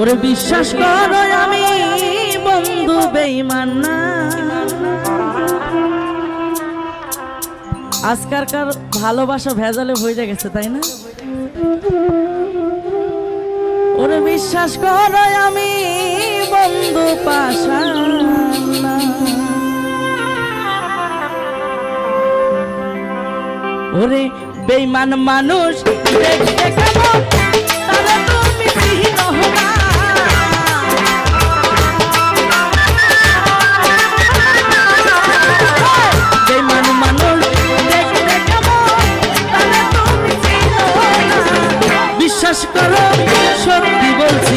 ওরে বিশ্বাস করো আমি বন্ধু বেইমান না। আজকালকার ভালোবাসা ভেজালে হয়ে গেছে, তাই না? ওরে বিশ্বাস করো আমি বন্ধু পাশা ওরে বেইমান মানুষ, দেখতে কেমন? সত্যি বলছি।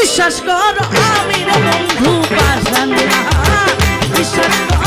বিশ্বাস কর আমি রে বন্ধু পাশান বিশ্বাস কর।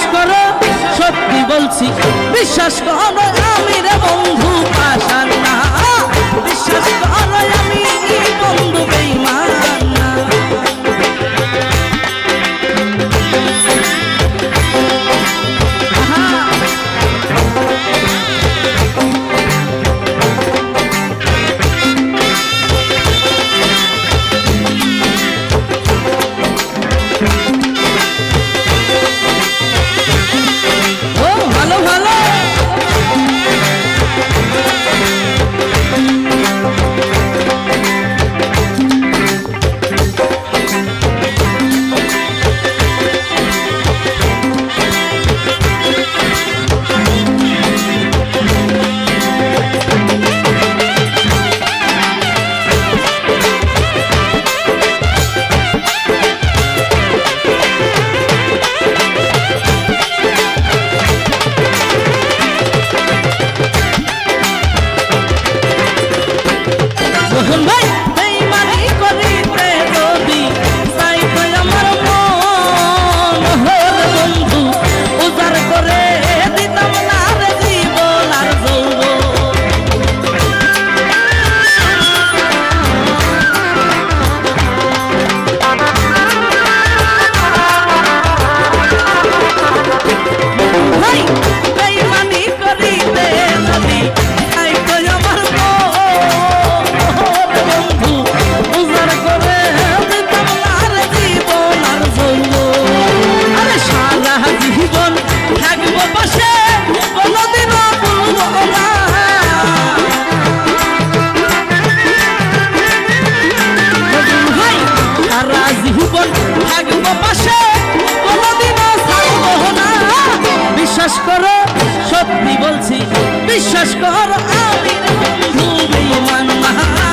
বিশ্বাস করো সত্যি বলছি বিশ্বাস করো আমি রে বন্ধু। জীবন থাকব পাশে, কোনোদিনও ছাড়বো না। বিশ্বাস করো, সত্যি বলছি, বিশ্বাস করো, আমি তুমি মান্না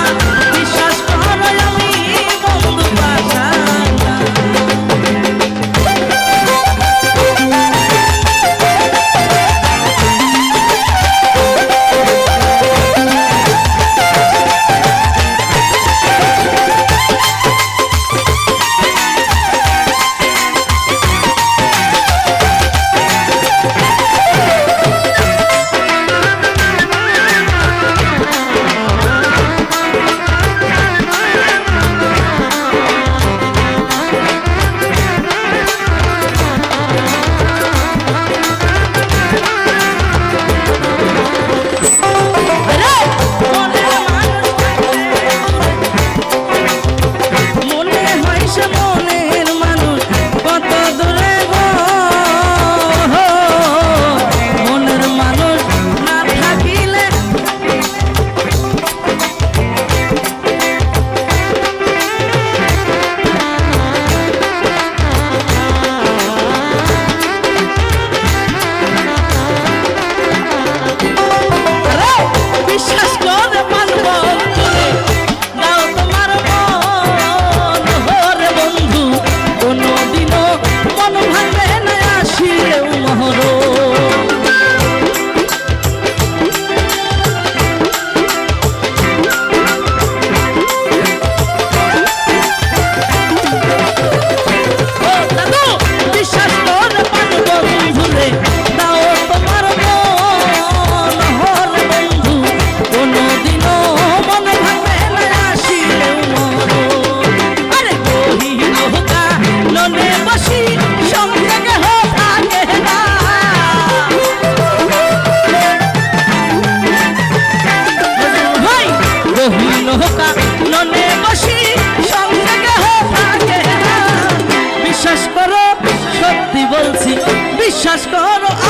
বিশ্বাস করো